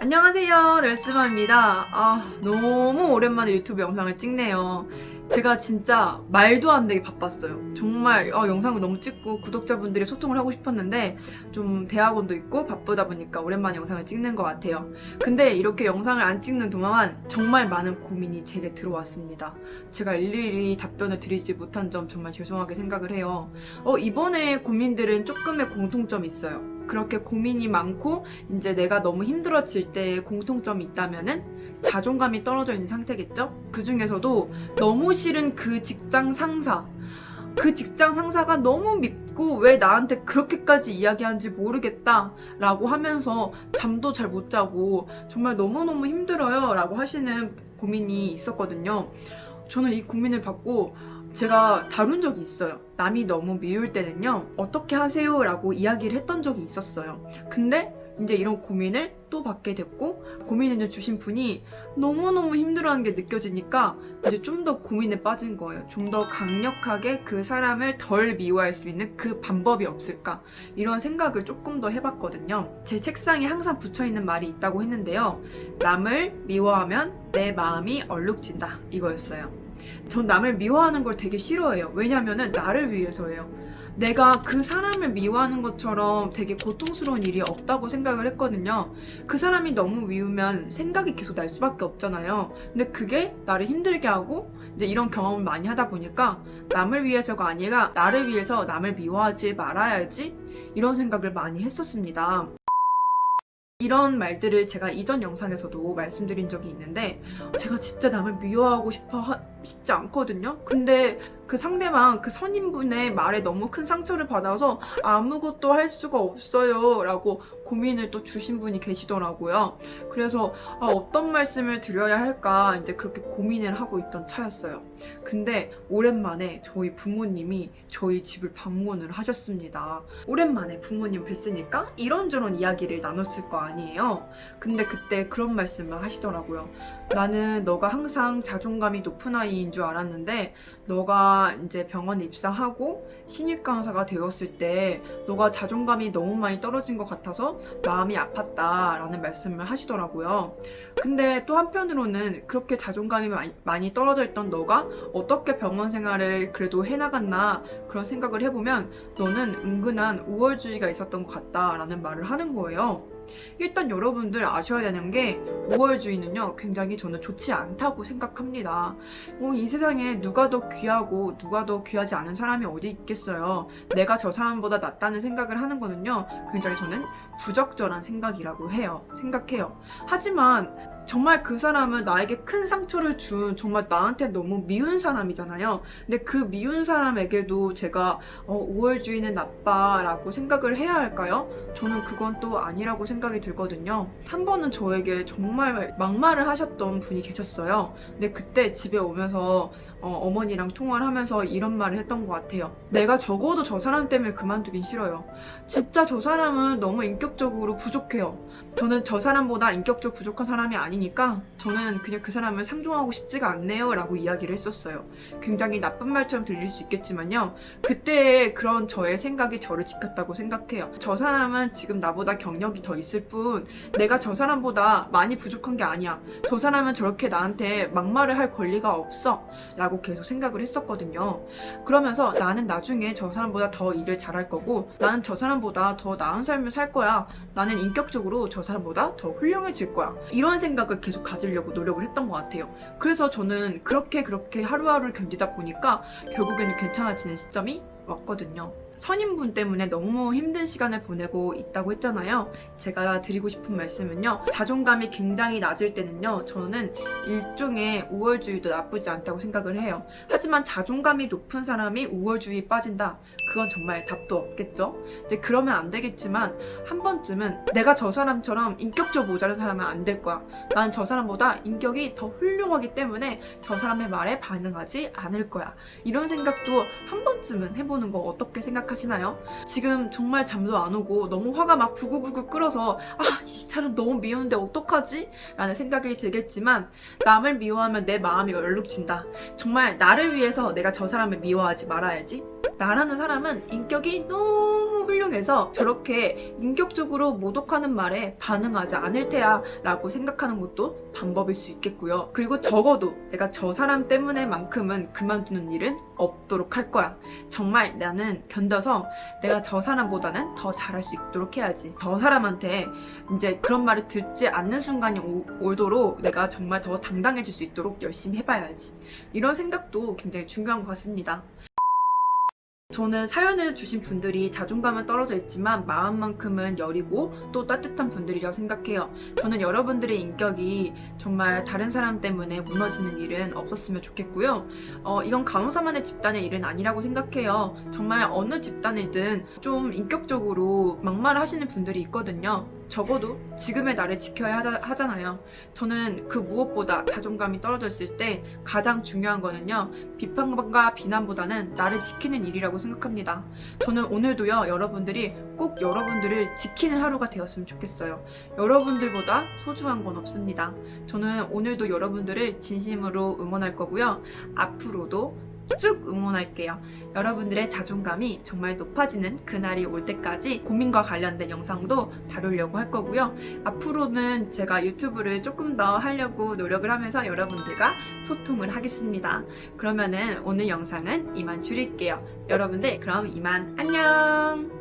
안녕하세요 넬스마입니다. 아 너무 오랜만에 유튜브 영상을 찍네요. 제가 진짜 말도 안 되게 바빴어요. 정말 어, 영상을 너무 찍고 구독자분들이 소통을 하고 싶었는데 좀 대학원도 있고 바쁘다 보니까 오랜만에 영상을 찍는 것 같아요. 근데 이렇게 영상을 안 찍는 동안 정말 많은 고민이 제게 들어왔습니다. 제가 일일이 답변을 드리지 못한 점 정말 죄송하게 생각을 해요. 어, 이번에 고민들은 조금의 공통점이 있어요 그렇게 고민이 많고 이제 내가 너무 힘들어질 때 공통점이 있다면은 자존감이 떨어져 있는 상태겠죠? 그 중에서도 너무 싫은 그 직장 상사. 그 직장 상사가 너무 밉고 왜 나한테 그렇게까지 이야기하는지 모르겠다 라고 하면서 잠도 잘 못 자고 정말 너무너무 힘들어요 라고 하시는 고민이 있었거든요. 저는 이 고민을 받고 제가 다룬 적이 있어요. 남이 너무 미울 때는요, 어떻게 하세요? 라고 이야기를 했던 적이 있었어요. 근데 이제 이런 고민을 또 받게 됐고, 고민을 주신 분이 너무너무 힘들어하는 게 느껴지니까 이제 좀 더 고민에 빠진 거예요. 좀 더 강력하게 그 사람을 덜 미워할 수 있는 그 방법이 없을까? 이런 생각을 조금 더 해봤거든요. 제 책상에 항상 붙여있는 말이 있다고 했는데요. 남을 미워하면 내 마음이 얼룩진다. 이거였어요. 전 남을 미워하는 걸 되게 싫어해요. 왜냐면은 나를 위해서예요. 내가 그 사람을 미워하는 것처럼 되게 고통스러운 일이 없다고 생각을 했거든요. 그 사람이 너무 미우면 생각이 계속 날 수밖에 없잖아요. 근데 그게 나를 힘들게 하고 이제 이런 경험을 많이 하다 보니까 남을 위해서가 아니라 나를 위해서 남을 미워하지 말아야지 이런 생각을 많이 했었습니다. 이런 말들을 제가 이전 영상에서도 말씀드린 적이 있는데 제가 진짜 남을 미워하고 싶어 하- 싶지 않거든요. 근데 그 상대방 그 선임분의 말에 너무 큰 상처를 받아서 아무것도 할 수가 없어요 라고 고민을 또 주신 분이 계시더라고요. 그래서 아, 어떤 말씀을 드려야 할까 이제 그렇게 고민을 하고 있던 차였어요. 근데 오랜만에 저희 부모님이 저희 집을 방문을 하셨습니다. 오랜만에 부모님 뵀으니까 이런저런 이야기를 나눴을 거 아니에요. 근데 그때 그런 말씀을 하시더라고요. 나는 너가 항상 자존감이 높은 아이 인 줄 알았는데 너가 이제 병원 입사하고 신입 간호사가 되었을 때 너가 자존감이 너무 많이 떨어진 것 같아서 마음이 아팠다라는 말씀을 하시더라고요. 근데 또 한편으로는 그렇게 자존감이 많이, 많이 떨어져 있던 너가 어떻게 병원 생활을 그래도 해나갔나 그런 생각을 해보면 너는 은근한 우월주의가 있었던 것 같다라는 말을 하는 거예요. 일단 여러분들 아셔야 되는 게 우월주의는요 굉장히 저는 좋지 않다고 생각합니다. 어, 이 세상에 누가 더 귀하고 누가 더 귀하지 않은 사람이 어디 있겠어요. 내가 저 사람보다 낫다는 생각을 하는 거는요 굉장히 저는 부적절한 생각이라고 해요. 생각해요. 하지만 정말 그 사람은 나에게 큰 상처를 준 정말 나한테 너무 미운 사람이잖아요. 근데 그 미운 사람에게도 제가 어, 우월주의는 나빠라고 생각을 해야 할까요? 저는 그건 또 아니라고 생각이 들거든요. 한 번은 저에게 정말 막말을 하셨던 분이 계셨어요. 근데 그때 집에 오면서 어, 머니랑 통화를 하면서 이런 말을 했던 것 같아요. 내가 적어도 저 사람 때문에 그만두긴 싫어요. 진짜 저 사람은 너무 인격적으로 부족해요. 저는 저 사람보다 인격적 부족한 사람이 아 니니까 저는 그냥 그 사람을 상종하고 싶지가 않네요 라고 이야기를 했었어요. 굉장히 나쁜 말처럼 들릴 수 있겠지만요. 그때의 그런 저의 생각이 저를 지켰다고 생각해요. 저 사람은 지금 나보다 경력이 더 있을 뿐 내가 저 사람보다 많이 부족한 게 아니야. 저 사람은 저렇게 나한테 막말을 할 권리가 없어 라고 계속 생각을 했었거든요. 그러면서 나는 나중에 저 사람보다 더 일을 잘할 거고 나는 저 사람보다 더 나은 삶을 살 거야. 나는 인격적으로 저 사람보다 더 훌륭해질 거야. 이런 생각 을 계속 가지려고 노력을 했던 것 같아요. 그래서 저는 그렇게 그렇게 하루하루를 견디다 보니까 결국에는 괜찮아지는 시점이 왔거든요. 선임분 때문에 너무 힘든 시간을 보내고 있다고 했잖아요. 제가 드리고 싶은 말씀은요. 자존감이 굉장히 낮을 때는요. 저는 일종의 우월주의도 나쁘지 않다고 생각을 해요. 하지만 자존감이 높은 사람이 우월주의 빠진다. 그건 정말 답도 없겠죠. 이제 그러면 안 되겠지만 한 번쯤은 내가 저 사람처럼 인격적으로 모자란 사람은 안 될 거야. 나는 저 사람보다 인격이 더 훌륭하기 때문에 저 사람의 말에 반응하지 않을 거야. 이런 생각도 한 번쯤은 해보는 거 어떻게 생각하세요? 생각하시나요? 지금 정말 잠도 안 오고 너무 화가 막 부글부글 끓어서 아, 이 사람 너무 미운데 어떡하지? 라는 생각이 들겠지만 남을 미워하면 내 마음이 얼룩진다. 정말 나를 위해서 내가 저 사람을 미워하지 말아야지. 나라는 사람은 인격이 너무 훌륭해서 저렇게 인격적으로 모독하는 말에 반응하지 않을 테야 라고 생각하는 것도 방법일 수 있겠고요. 그리고 적어도 내가 저 사람 때문에 만큼은 그만두는 일은 없도록 할 거야. 정말 나는 견뎌서 내가 저 사람보다는 더 잘할 수 있도록 해야지. 저 사람한테 이제 그런 말을 듣지 않는 순간이 오, 오도록 내가 정말 더 당당해질 수 있도록 열심히 해봐야지. 이런 생각도 굉장히 중요한 것 같습니다. 저는 사연을 주신 분들이 자존감은 떨어져 있지만 마음만큼은 여리고 또 따뜻한 분들이라고 생각해요. 저는 여러분들의 인격이 정말 다른 사람 때문에 무너지는 일은 없었으면 좋겠고요. 어, 이건 간호사만의 집단의 일은 아니라고 생각해요. 정말 어느 집단이든 좀 인격적으로 막말을 하시는 분들이 있거든요. 적어도 지금의 나를 지켜야 하잖아요. 저는 그 무엇보다 자존감이 떨어져 있을 때 가장 중요한 거는요. 비판과 비난보다는 나를 지키는 일이라고 생각합니다. 저는 오늘도요, 여러분들이 꼭 여러분들을 지키는 하루가 되었으면 좋겠어요. 여러분들보다 소중한 건 없습니다. 저는 오늘도 여러분들을 진심으로 응원할 거고요. 앞으로도 쭉 응원할게요. 여러분들의 자존감이 정말 높아지는 그날이 올 때까지 고민과 관련된 영상도 다루려고 할 거고요. 앞으로는 제가 유튜브를 조금 더 하려고 노력을 하면서 여러분들과 소통을 하겠습니다. 그러면은 오늘 영상은 이만 줄일게요. 여러분들 그럼 이만 안녕!